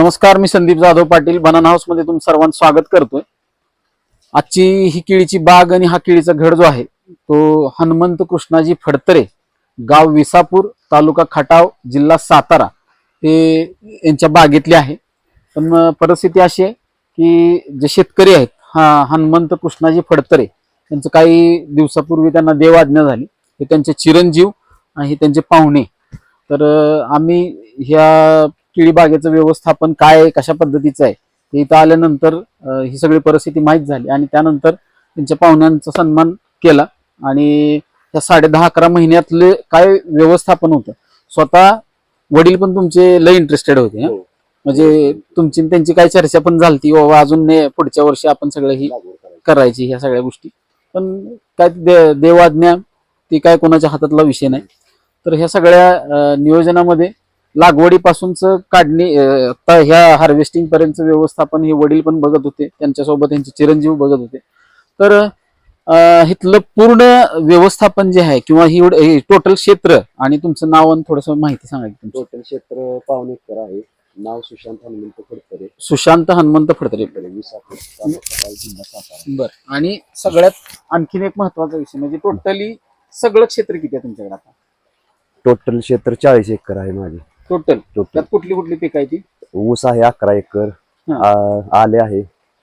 नमस्कार मी संदीप जाधव पाटील. बनाना हाऊसमध्ये तुमचं सर्वांचं स्वागत करतोय. आजची ही केळीची बाग आणि हा केळीचा घड जो आहे तो हनुमंत कृष्णाजी फडतरे गाव विसापूर तालुका खटाव जिल्हा सातारा. हे यांच्या बागेतले आहे. पण परिस्थिती अशी आहे की जे शेतकरी आहेत हा हनुमंत कृष्णाजी फडतरे त्यांचं काही दिवसापूर्वी त्यांना देवाज्ञा झाली. हे त्यांचे चिरंजीव आणि हे त्यांचे पाहुणे. तर आम्ही ह्या केळी बागेचं व्यवस्थापन काय आहे, कशा पद्धतीचं आहे ते इथं आल्यानंतर ही सगळी परिस्थिती माहीत झाली. आणि त्यानंतर त्यांच्या पाहुण्यांचा सन्मान केला. आणि या साडे दहा अकरा महिन्यातले काय व्यवस्थापन होतं? स्वतः वडील पण तुमचे लय इंटरेस्टेड होते हं? म्हणजे तुमची त्यांची काय चर्चा पण झाली बाबा अजून पुढच्या वर्षी आपण सगळं ही करायची. ह्या सगळ्या गोष्टी. पण काय दे- देवाज्ञा ती काय कोणाच्या हातातला विषय नाही. तर ह्या सगळ्या नियोजनामध्ये लागवडीपासूनच काढणी ह्या हार्वेस्टिंग पर्यंत व्यवस्थापन हे वडील पण बघत होते. त्यांच्यासोबत त्यांचे चिरंजीव बघत होते. तर इथलं पूर्ण व्यवस्थापन जे आहे किंवा ही टोटल क्षेत्र आणि तुमचं नाव आणि थोडस माहिती सांगा टोटल क्षेत्र पावणे एकर आहे. नाव सुशांत हनुमंत फडतरे. सुशांत हनुमंत फडतरे. बर. आणि सगळ्यात आणखीन एक महत्त्वाचा विषय म्हणजे टोटली सगळं क्षेत्र किती आहे तुमच्याकडे आता? टोटल क्षेत्र चाळीस एकर आहे माझे. टोटल टोटल त्यात कुठली कुठली पिकं आहे ती? ऊस आहे अकरा एकर हा. आ- आले आहे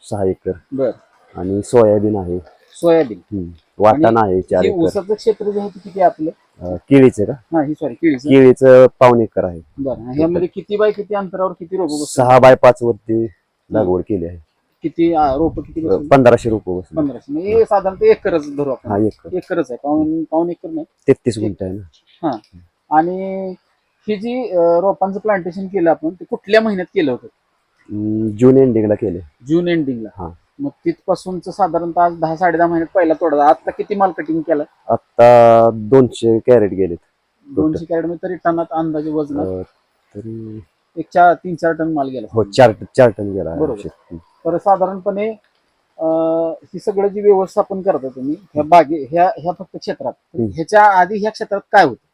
सहा एकर. बर. आणि सोयाबीन आहे. सोयाबीन. हम्म. वाटाणा आहे चार हे एकर. ऊसाचं क्षेत्र जे आहे ते किती आहे आपलं? अं, केळीचं का? हा ही सॉरी केळीचं. केळीचं पावणे एकर आहे. बरं. ह्यामध्ये किती बाय किती अंतरावर किती रोप सहा बाय पाच वरती लागवड केली आहे. किती रोप किती पंधराशे रुपये बसले पंधराशे. म्हणजे हे साधारणतः एकरच धरू हा आपण. एकर एकरच. आहे. पाऊन पाऊन एकर नाही. तेहतीस गुंठ आहे ना. हा. आणि ही जी अं, रोपांचं प्लांटेशन केलं आपण ते कुठल्या महिन्यात केलं होतं? जून एंडिंगला केले. जून एंडिंगला हा. मग तिथपासूनच साधारणतः आज दहा साडे दहा महिन्यात पहिला तोडा. आता किती माल कटिंग केला आता दोनशे कॅरेट गेलेत दोनशे कॅरेटमध्ये तरी टनात अंदाजे वजन अं, तरी एक चार तीन चार टन माल गेला. हो चार चार टन गेला बरोबर. तर साधारणपणे अं, ही सगळं जी व्यवस्थापन करता तुम्ही ह्या बागे ह्या ह्या फक्त क्षेत्रात हम्म. ह्याच्या आधी ह्या क्षेत्रात काय होतं?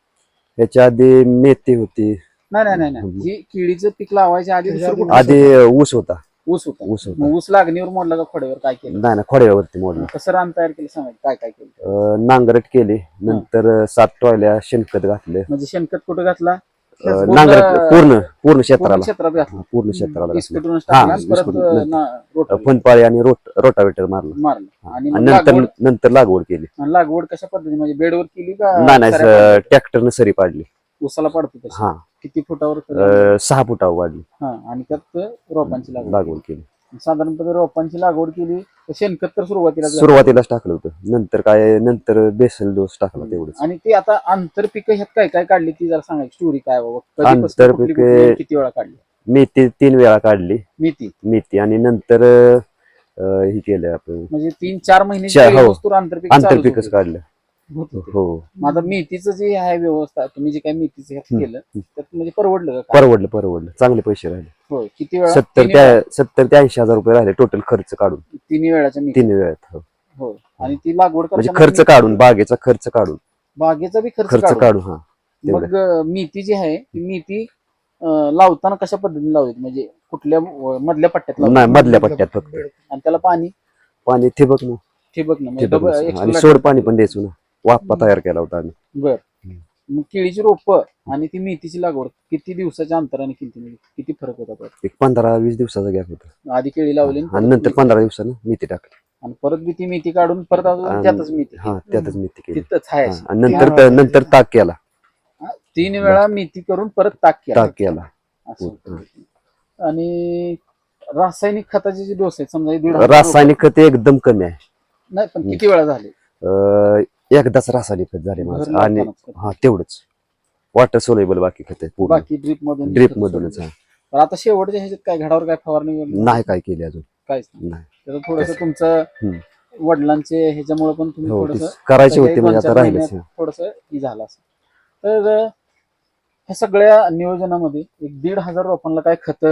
ह्याच्या आधी मेथी होती. नाही नाही नाही नाही. ही केळीचं पीक लावायच्या आधी दुसरं कुठलं आधी ऊस होता. ऊस होता. ऊस होता. मग ऊस लागणीवर मोडला का खोड्यावर काय केलं? नाही ना खोड्यावरती मोडलं. कसं रान तयार केलं सांगा काय काय केलं? अं, नांगरट केली. नंतर सात टोयल्या शेणखत घातले. म्हणजे शेणखत कुठं घातला? अं, पूर्ण- पूर्ण क्षेत्राला. क्षेत्रात हा, पूर्ण क्षेत्राला घातलं. हा, परत नंतर. ना- रोट फनपाळी आणि रोट रोटावेटर मारलं. मारलं. आणि नंतर लागवड नंतर लागवड केली. लागवड कशा पद्धतीने म्हणजे बेडवर केली का नाही नाही सऱ्या? ट्रॅक्टरनं सरी पाडली. ऊसाला पडतो तशी हा. किती फुटावर अं, सहा फुटावर वाढली. हा आणि त्यात रोपांची लागवड लागवड केली. साधारणपणे रोपांची लागवड केली तर शेणखत तर सुरुवातीला झालं. सुरुवातीलाच टाकलं होतं. नंतर काय नंतर बेसल डोस टाकला तेवढंच. आणि ती आता आंतरपिक ह्यात काय काय काढली ती जरा सांगायची. स्टोरी काय बाबा कधीपासून आंतरपिकं- कुठली- कुठली- किती वेळा काढली? मेथी तीन वेळा काढली. मेथी. मेथी आणि नंतर अं, ही केलं आपण. म्हणजे तीन चार महिने चार- हो. आंतरपिक आंतरपिकच काढलं. हो. माझं मेथीचं जे आहे व्यवस्था तुम्ही जे काही मेथीचं. केलं त्यात म्हणजे परवडलं का? परवडलं परवडलं. चांगले पैसे राहिले. होय किती वेळा? सत्तर तिन्ही त्या वेळा- सत्तर ते ऐंशी हजार रुपये राहिले टोटल खर्च काढून. तिन्ही वेळाच्या मेथी. तीन वेळात हो. आणि ती लागवड म्हणजे करताना खर्च काढून बागेचा खर्च काढून. बागेचा बी खर्च खर्च काढून. काढून हा. तेवढं. मग अं, मेथी जी आहे ती मेथी अं, लावताना कशा पद्धतीने लावायची म्हणजे कुठल्या अं, मधल्या पट्ट्यात नाही मधल्या पट्ट्यात फक्त. आणि त्याला पाणी? पाणी ठिबक न. ठिबक ना म्हणजे ठिबक डबल- नसतं. extra आणि लागतं. सोड पाणी पण द्यायचो ना. वाफा तयार केला होता आम्ही. बर. मग केळीची रोप आणि ती मेथीची लागवड किती दिवसाच्या अंतराने केली म्हणजे किती फरक होता? एक पंधरा वीस दिवसाचा गॅप होता. आधी केळी लावली आणि आणि परत नंतर मेथी. पंधरा दिवसानं मेथी टाकली. आणि परत बी ती मेथी काढून परत अजून आणि- त्यातच मेथी हा त्यातच मेथी केली. तिथंच आहे. अशी. आणि नंतर नंतर ताक केला. हा, तीन वेळा मेथी करून परत ताक केला. ताक केला. असं. आणि रासायनिक खताचे जे डोस आहेत समजा हे दीड हजार रासायनिक खत एकदम कमी आहे. नाही पण किती वेळा झाले? अं, एकदाच रासायनिक खत झाले माझं. आणि. हा तेवढंच. वॉटर सोलेबल बाकी खत आहे पूर्ण. बाकी ड्रीप मधून ड्रिप मधूनच हा. आता शेवटच्या ह्याच्यात काय घडावर काय फवारणी वगैरे? नाही काय केली अजून. काहीच नाही. थोडस तुमचं हम्म. वडिलांचे ह्याच्यामुळे पण तुम्ही हो थोडस करायची होती म्हणजे आता राहिलंच थोडस झालं असं. तर अं, ह्या सगळ्या नियोजनामध्ये एक दीड हजार रोपांना काय खत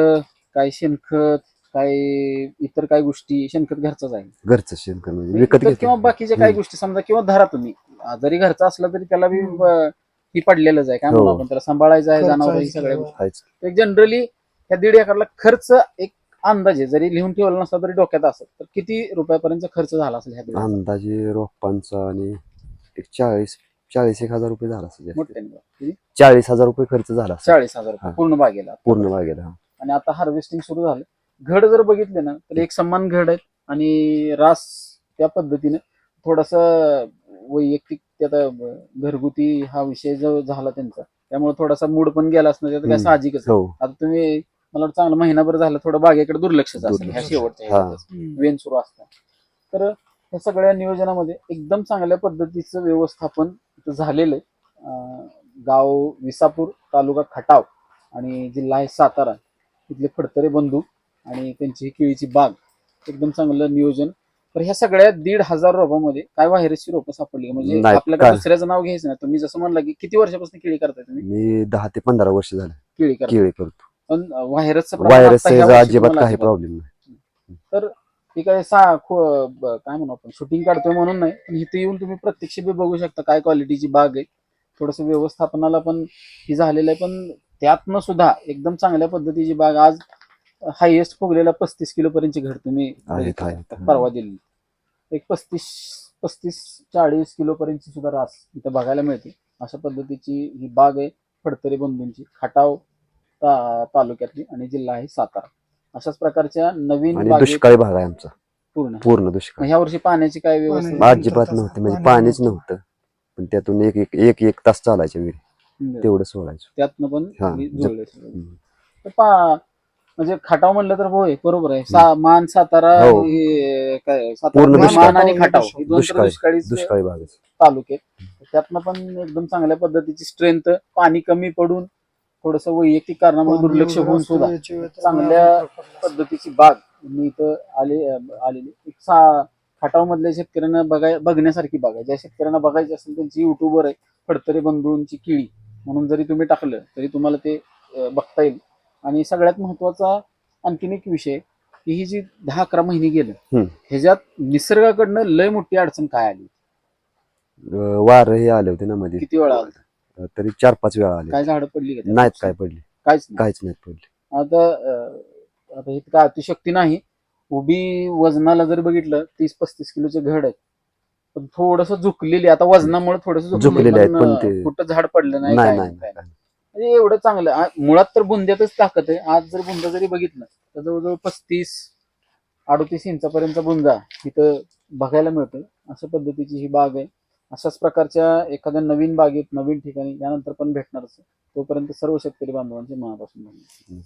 काय शेणखत काय इतर काय गोष्टी शेणखत घरचंच आहे घरचं शेणखत म्हणजे विकत इतर किंवा घेतलं बाकीच्या काही हम्म. गोष्टी समजा किंवा धरा तुम्ही आ, जरी घरचा असला तरी त्याला बी ही पडलेलंच आहे काय हो. म्हणू आपण त्याला सांभाळायचं आहे खर्च जनावर आहे ही सगळ्या सगळं. गोष्टी जनरली ह्या दीड एकरला खर्च एक अंदाजे जरी लिहून ठेवला नसला तरी डोक्यात असेल तर किती रुपयापर्यंत खर्च झाला असेल ह्या दीड? अंदाजे रोपांचा आणि एक चाळीस चाळीस एक हजार रुपये झाला असेल जास्त. मोठ्याने बघा. किती? चाळीस हजार रुपये खर्च झाला असेल चाळीस हजार रुपये हा. पूर्ण बागेला पूर्ण बागेला हा. आणि आता हार्वेस्टिंग सुरू झालं घड जर बघितले ना तर एक समान घड आहेत आणि रास त्या पद्धतीने थोडासा वैयक्तिक ते आता ब- घरगुती हा विषय जो झाला त्यांचा त्यामुळे थोडासा मूड पण गेला असणार त्यात काय हम्म. साहजिकच आहे. हो आता तुम्ही मला वाटतं चांगला महिनाभर झाला थोडं बागेकडे दुर्लक्ष असेल ह्या दुर्लक्ष. शेवटच्या हा. वेन सुरू असतात तर या सगळ्या नियोजनामध्ये एकदम चांगल्या पद्धतीचं व्यवस्थापन इथं झालेलं आहे अं, गाव विसापूर तालुका खटाव आणि जिल्हा आहे सातारा इथले फडतरे बंधू आणि त्यांची ही केळीची बाग एकदम चांगलं नियोजन. तर ह्या सगळ्या दीड हजार रोपामध्ये काय व्हायरसची रोपं सापडली? म्हणजे नाही, काय- दुसऱ्याचं नाव घ्यायचं ना तुम्ही जसं म्हणला की किती वर्षापासून केळी करताय तुम्ही? मी दहा ते पंधरा वर्ष झाले. केळी करताय. केळी करतो. पण व्हायरसचं प्रमाण व्हायरस आता ह्या वर्षी अजिबात तुम्हाला काही अजिबात प्रॉब्लेम नाही. तर ती काय सा खो- ब- काय म्हणू आपण? शूटिंग काढतोय म्हणून नाही पण इथे येऊन तुम्ही प्रत्यक्ष बी बघू शकता काय क्वालिटीची बाग आहे. थोडस व्यवस्थापनाला पण ही झालेलं आहे पण त्यातनं सुद्धा एकदम चांगल्या पद्धतीची बाग आज हायएस्ट फुगलेला पस्तीस किलो पर्यंतची घड तुम्ही आहेत, बघितली. आहेत. परवा दिली एक पस्तीस पस्तीस चाळीस किलो पर्यंतची सुद्धा रास इथं बघायला मिळते. अशा पद्धतीची ही बाग आहे फडतरे बंधूंची. खटाव ता- तालुक्यातली आणि जिल्हा आहे सातारा. अशाच प्रकारच्या नवीन आणि बागेत दुष्काळी भाग आहे आमचा. पूर्ण. पूर्ण मग दुष्काळ. ह्या वर्षी पाण्याची काय व्यवस्था अजिबात नव्हतं म्हणजे पाणीच नव्हतं. पण त्यातून एक एक एक एक तास चालायच्या विहिरी तेवढं सोडायचं. त्यातनं पण हा, जप- जुळलंय सगळं. हम्म. तर पा म्हणजे खटाव म्हणलं तर होय बरोबर आहे सा मान सातारा हो. हे काय सातारा पूर्ण मान दुष्काळ. आणि खटाव हे दोन तर दुष्काळी. दुष्काळीच दुष्काळी भाग आहे. तालुके त्यातनं पण एकदम चांगल्या पद्धतीची स्ट्रेंथ पाणी कमी पडून थोडस वैयक्तिक कारणामुळे दुर्लक्ष होऊन सुद्धा चांगल्या पद्धतीची बाग मी इथं आले आलेली एक सा खटाव मधल्या शेतकऱ्यांना बघाय बघण्यासारखी बाग आहे ज्या शेतकऱ्यांना बघायची असेल त्यांची युट्यूबवर आहे फडतरे बंधूंची किळी म्हणून जरी तुम्ही टाकलं तरी तुम्हाला ते अं, बघता येईल आणि सगळ्यात महत्त्वाचा आणखीन एक विषय की ही जी दहा अकरा महिने गेलं. ह्याच्यात निसर्गाकडनं लय मोठी अडचण काय आली वारं हे आले होते ना मध्ये. किती वेळा आली? तरी चार पाच वेळा आले काय झाडं पडली का? नाहीत काय पडली. काहीच नाही. काहीच नाहीत पडली. आता आता इथं काय अतिशक्ती नाही. उभी वजनाला जर बघितलं तीस पस्तीस किलोचे घड आहेत. पण थोडस झुकलेली आता वजनामुळे थोडस झुकलेली कुठं झाड पडलं नाही. म्हणजे एवढं चांगलं. आ- मुळात तर बुंद्यातच ताकद आहे. आज जर बुंदा जरी बघितलं तर जवळजवळ पस्तीस अडतीस इंचापर्यंत बुंदा इथं बघायला मिळतोय. अशा पद्धतीची ही बाग आहे. अशाच प्रकारच्या एखाद्या नवीन बागेत नवीन ठिकाणी यानंतर पण भेटणार तोपर्यंत सर्व शेतकरी बांधवांचे मनापासून धन्यवाद.